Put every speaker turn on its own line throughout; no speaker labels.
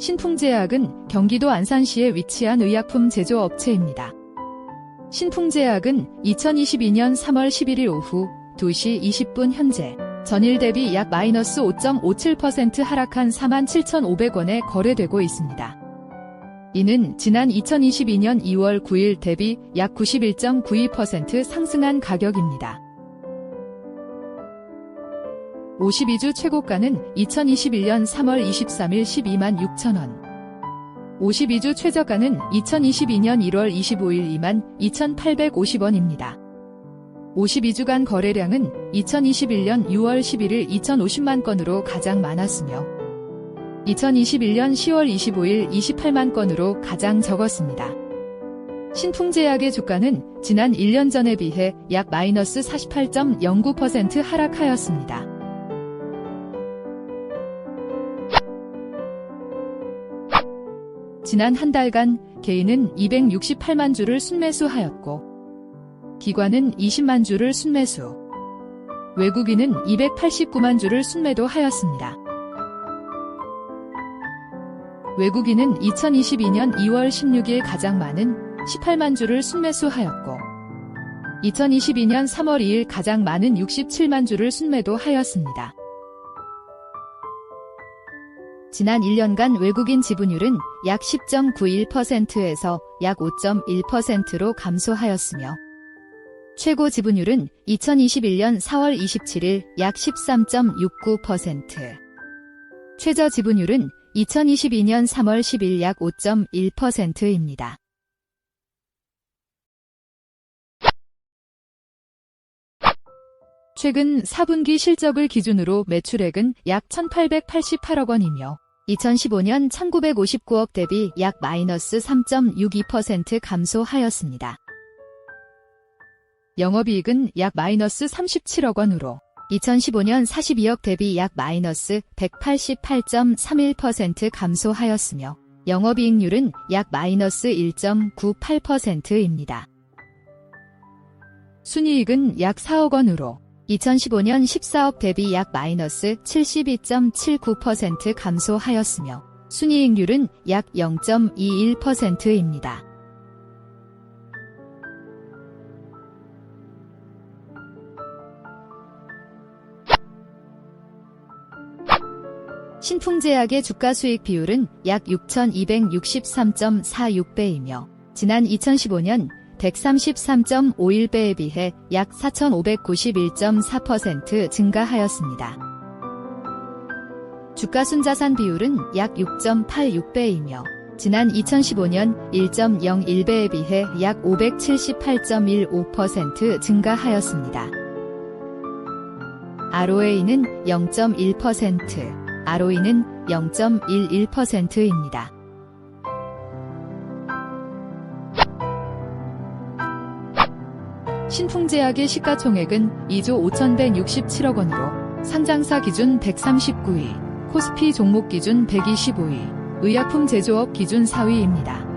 신풍제약은 경기도 안산시에 위치한 의약품 제조업체입니다. 신풍제약은 2022년 3월 11일 오후 2시 20분 현재 전일 대비 약 마이너스 5.57% 하락한 47,500원에 거래되고 있습니다. 이는 지난 2022년 2월 9일 대비 약 91.92% 상승한 가격입니다. 52주 최고가는 2021년 3월 23일 12만 6천원. 52주 최저가는 2022년 1월 25일 2만 2,850원입니다. 52주간 거래량은 2021년 6월 11일 2,050만 건으로 가장 많았으며 2021년 10월 25일 28만 건으로 가장 적었습니다. 신풍제약의 주가는 지난 1년 전에 비해 약 마이너스 48.09% 하락하였습니다. 지난 한 달간 개인은 268만 주를 순매수하였고 기관은 20만 주를 순매수, 외국인은 289만 주를 순매도 하였습니다. 외국인은 2022년 2월 16일 가장 많은 18만 주를 순매수하였고 2022년 3월 2일 가장 많은 67만 주를 순매도 하였습니다. 지난 1년간 외국인 지분율은 약 10.91%에서 약 5.1%로 감소하였으며 최고 지분율은 2021년 4월 27일 약 13.69%, 최저 지분율은 2022년 3월 10일 약 5.1%입니다. 최근 4분기 실적을 기준으로 매출액은 약 1888억 원이며 2015년 1959억 대비 약 마이너스 3.62% 감소하였습니다. 영업이익은 약 마이너스 37억 원으로 2015년 42억 대비 약 마이너스 188.31% 감소하였으며 영업이익률은 약 마이너스 1.98%입니다. 순이익은 약 4억 원으로 2015년 14억 대비 약 마이너스 72.79% 감소하였으며 순이익률은 약 0.21%입니다. 신풍제약의 주가 수익 비율은 약 6,263.46배이며 지난 2015년 133.51배에 비해 약 4,591.4% 증가하였습니다. 주가 순자산 비율은 약 6.86배이며 지난 2015년 1.01배에 비해 약 578.15% 증가하였습니다. ROA는 0.1%, ROE는 0.11%입니다. 신풍제약의 시가총액은 2조 5,167억 원으로 상장사 기준 139위, 코스피 종목 기준 125위, 의약품 제조업 기준 4위입니다.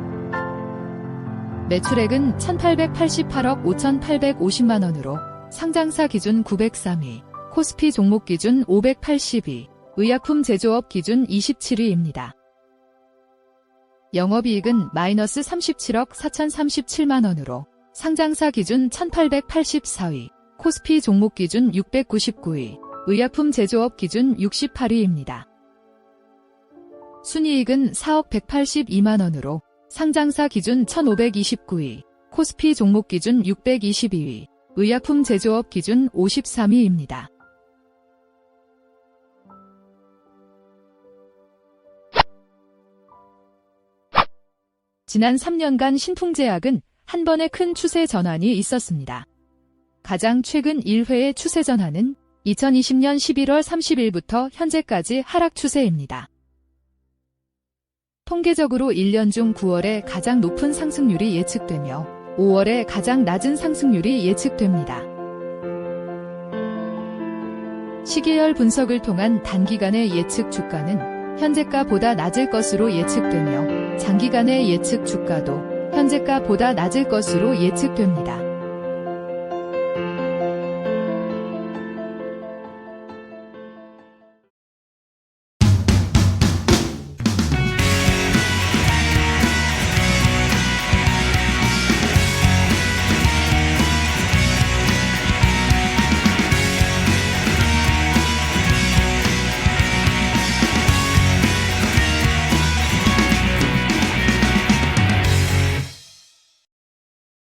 매출액은 1,888억 5,850만 원으로 상장사 기준 903위, 코스피 종목 기준 580위, 의약품 제조업 기준 27위입니다. 영업이익은 마이너스 37억 4,037만 원으로 상장사 기준 1884위, 코스피 종목 기준 699위, 의약품 제조업 기준 68위입니다. 순이익은 4억 182만 원으로 상장사 기준 1529위, 코스피 종목 기준 622위, 의약품 제조업 기준 53위입니다. 지난 3년간 신풍제약은 한 번의 큰 추세 전환이 있었습니다. 가장 최근 1회의 추세 전환은 2020년 11월 30일부터 현재까지 하락 추세입니다. 통계적으로 1년 중 9월에 가장 높은 상승률이 예측되며 5월에 가장 낮은 상승률이 예측됩니다. 시계열 분석을 통한 단기간의 예측 주가는 현재가보다 낮을 것으로 예측되며 장기간의 예측 주가도 현재가보다 낮을 것으로 예측됩니다.